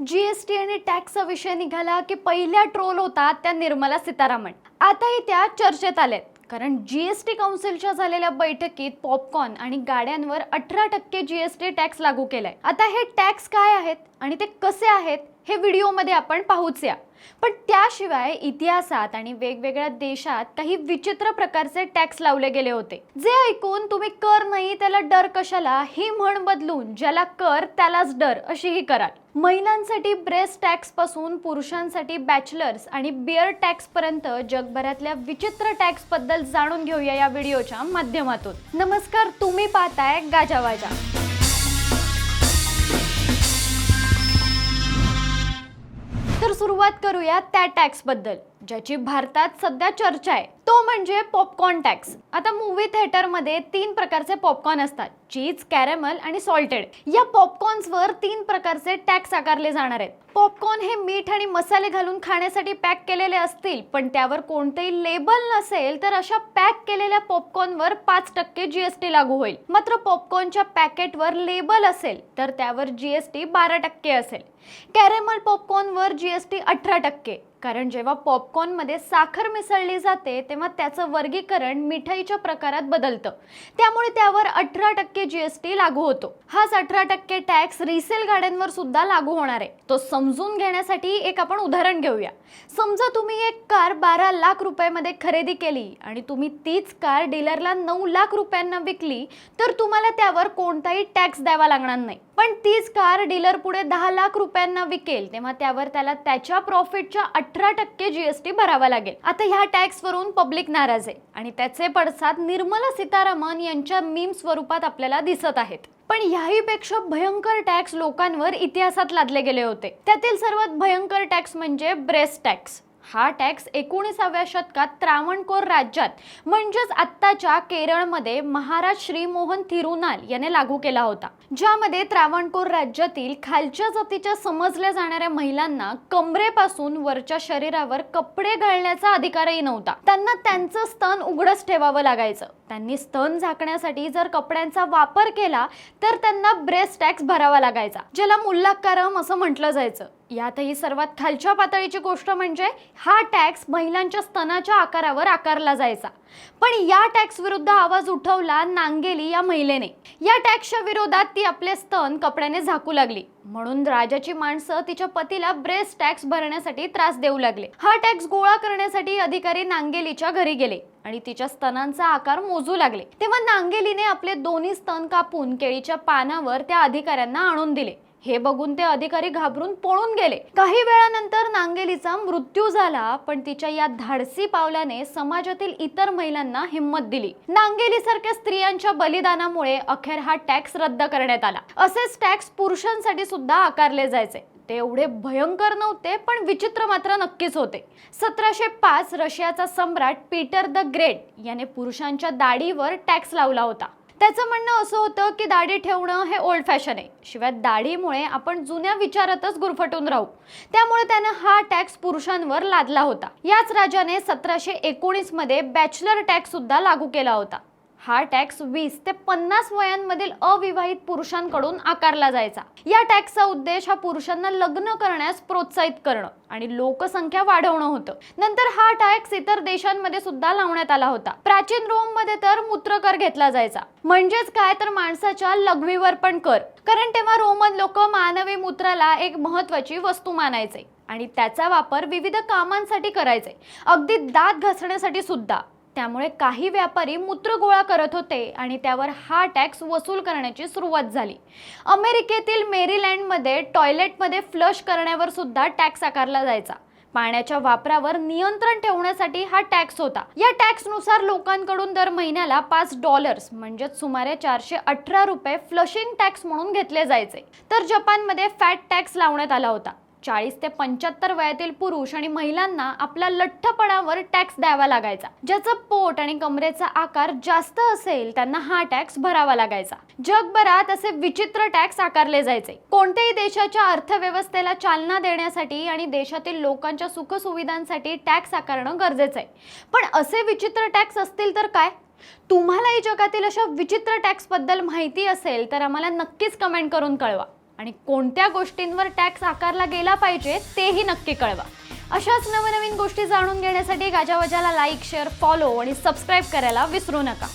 GST आणि टॅक्सचा विषय निघाला की पहिल्या ट्रोल होता त्या निर्मला सीतारामन. आताही त्या चर्चेत आल्यात. कारण जी एस टी काउन्सिलच्या झालेल्या बैठकीत पॉपकॉर्न आणि गाड्यांवर अठरा टक्के जी एस टी टॅक्स लागू केलाय. आता हे टॅक्स काय आहेत आणि ते कसे आहेत हे व्हिडिओमध्ये आपण पाहूच या. पण त्याशिवाय इतिहासात आणि वेगवेगळ्या देशात काही विचित्र प्रकारचे टॅक्स लावले गेले होते. जे ऐकून तुम्ही कर नाही त्याला डर कशाला? ही म्हण बदलून ज्याला कर त्यालाच डर अशीही कराल महिलांसाठी ब्रेस्ट टॅक्सपासून पुरुषांसाठी बॅचलर्स आणि बिअर टॅक्स पर्यंत जगभरातल्या विचित्र टॅक्सबद्दल जाणून घेऊया या व्हिडिओच्या माध्यमातून. नमस्कार तुम्ही पाहताय गाजावाजा तर सुरुवात करूया त्या टॅक्सबद्दल ज्याची भारतात सध्या चर्चा आहे तो म्हणजे पॉपकॉर्न टॅक्स आता मूवी थिएटरमध्ये तीन प्रकारचे पॉपकॉर्न असतात चीज कॅरेमल आणि सॉल्टेड या पॉपकॉर्न्सवर तीन प्रकारचे टॅक्स आकारले जाणार आहेत. पॉपकॉर्न हे मीठ आणि मसाले घालून खाण्यासाठी पॅक केलेले असतील पण त्यावर कोणतेही लेबल नसेल तर अशा पॅक केलेल्या पॉपकॉर्नवर पाच टक्के जीएसटी लागू होईल. मात्र पॉपकॉर्नच्या पॅकेटवर लेबल असेल तर त्यावर जीएसटी बारा टक्के असेल. कॅरेमल पॉपकॉर्नवर जीएसटी अठरा टक्के. कारण जेव्हा पॉपकॉर्नमध्ये साखर मिसळली जाते तेव्हा त्याचं वर्गीकरण मिठाईच्या प्रकारात बदलतं. त्यामुळे त्यावर अठरा टक्के जीएसटी लागू होतो. हाच अठरा टक्के टॅक्स रिसेल गाड्यांवर सुद्धा लागू होणार आहे. तो समजून घेण्यासाठी एक आपण उदाहरण घेऊया. समजा तुम्ही एक कार बारा लाख रुपयामध्ये खरेदी केली आणि तुम्ही तीच कार डीलरला नऊ लाख रुपयांना विकली तर तुम्हाला त्यावर कोणताही टॅक्स द्यावा लागणार नाही. पण तीच कार डीलर पुढे दहा लाख रुपयांना विकेल तेव्हा त्यावर त्याला त्याच्या प्रॉफिटच्या अठरा टक्के जीएसटी भरावा लागेल. आता ह्या टॅक्सवरून पब्लिक नाराज आहे आणि त्याचे पडसाद निर्मला सीतारामन यांच्या मीम स्वरूपात आपल्याला दिसत आहेत. पण याहीपेक्षा भयंकर टॅक्स लोकांवर इतिहासात लादले गेले होते. त्यातील सर्वात भयंकर टॅक्स म्हणजे ब्रेस्ट टॅक्स. हा टॅक्स एकोणीसाव्या शतकात त्रावणकोर राज्यात म्हणजेच आत्ताच्या केरळमध्ये महाराज श्रीमोहन थिरुनाल याने लागू केला होता. ज्यामध्ये त्रावणकोर राज्यातील खालच्या जातीच्या समजल्या जाणाऱ्या महिलांना कमरेपासून वरच्या शरीरावर कपडे घालण्याचा अधिकारही नव्हता. त्यांना त्यांचं स्तन उघडच ठेवावं लागायचं. त्यांनी स्तन झाकण्यासाठी जर कपड्यांचा वापर केला तर त्यांना ब्रेस्ट टॅक्स भरावा लागायचा ज्याला मुल्लाकारम असं म्हटलं जायचं. यातही सर्वात खालच्या पातळीची गोष्ट म्हणजे हा टॅक्स महिलांच्या स्तनाच्या आकारावर आकारला जायचा. पण या टॅक्स विरुद्ध आवाज उठवला नांगेली या महिलेने. या टॅक्सच्या विरोधात ती आपले स्तन कपड्याने झाकू लागली. म्हणून राजाची माणसं तिच्या पतीला ब्रेस्ट टॅक्स भरण्यासाठी त्रास देऊ लागले. हा टॅक्स गोळा करण्यासाठी अधिकारी नांगेलीच्या घरी गेले आणि तिच्या स्तनांचा आकार मोजू लागले. तेव्हा नांगेलीने आपले दोन्ही स्तन कापून केळीच्या पानावर त्या अधिकाऱ्यांना आणून दिले. हे बघून ते अधिकारी घाबरून पळून गेले. काही वेळानंतर नांगेलीचा मृत्यू झाला पण तिच्या या धाडसी पावल्याने समाजातील इतर महिलांना हिंमत दिली. नांगेली सारख्या स्त्रियांच्या बलिदानामुळे अखेर हा टॅक्स रद्द करण्यात आला. असेच टॅक्स पुरुषांसाठी सुद्धा आकारले जायचे. ते एवढे भयंकर नव्हते पण विचित्र मात्र नक्कीच होते. सतराशे पाच रशियाचा सम्राट पीटर द ग्रेट याने पुरुषांच्या दाढीवर टॅक्स लावला होता. त्याचं म्हणणं असं होतं की दाढी ठेवणं हे ओल्ड फॅशन आहे. शिवाय दाढीमुळे आपण जुन्या विचारातच गुरफटून राहू. त्यामुळे त्यानं हा टॅक्स पुरुषांवर लादला होता. याच राजाने सतराशे एकोणीसमध्ये बॅचलर टॅक्स सुद्धा लागू केला होता. हा टॅक्स वीस ते पन्नास वयांमधील अविवाहित पुरुषांकडून आकारला जायचा. या टॅक्सचा उद्देश हा पुरुषांना लग्न करण्यास प्रोत्साहित करणं आणि लोकसंख्या वाढवणं होतं. नंतर हा टॅक्स इतर देशांमध्ये सुद्धा लावण्यात आला होता. प्राचीन रोममध्ये तर मूत्रकर घेतला जायचा. म्हणजेच काय? तर माणसाच्या लघवीवर पण कर. कारण तेव्हा रोमन लोक मानवी मूत्राला एक महत्वाची वस्तू मानायचे आणि त्याचा वापर विविध कामांसाठी करायचे. अगदी दात घासण्यासाठी सुद्धा. त्यामुळे काही व्यापारी मूत्र गोळा करत होते आणि त्यावर हा टॅक्स वसूल करण्याची सुरुवात झाली. अमेरिकेतील मेरीलँडमध्ये टॉयलेटमध्ये फ्लश करण्यावर सुद्धा टॅक्स आकारला जायचा. पाण्याच्या वापरावर नियंत्रण ठेवण्यासाठी हा टॅक्स होता. या टॅक्सनुसार लोकांकडून दर महिन्याला पाच डॉलर्स म्हणजेच सुमारे चारशे अठरा रुपये फ्लशिंग टॅक्स म्हणून घेतले जायचे. तर जपानमध्ये फॅट टॅक्स लावण्यात आला होता. चाळीस ते पंच्याहत्तर वयातील पुरुष आणि महिलांना आपल्या लठ्ठपणावर टॅक्स द्यावा लागायचा. ज्याचं पोट आणि कमरेचा आकार जास्त असेल त्यांना हा टॅक्स भरावा लागायचा. जगभरात असे विचित्र टॅक्स आकारले जायचे. कोणत्याही देशाच्या अर्थव्यवस्थेला चालना देण्यासाठी आणि देशातील लोकांच्या सुखसुविधांसाठी टॅक्स आकारणं गरजेचं आहे. पण असे विचित्र टॅक्स असतील तर काय? तुम्हालाही जगातील अशा विचित्र टॅक्सबद्दल माहिती असेल तर आम्हाला नक्कीच कमेंट करून कळवा. आणि कोणत्या गोष्टींवर टॅक्स आकारला गेला पाहिजे तेही नक्की कळवा. अशाच नवनवीन गोष्टी जाणून घेण्यासाठी गाजावाजाला लाईक शेअर फॉलो आणि सबस्क्राईब करायला विसरू नका.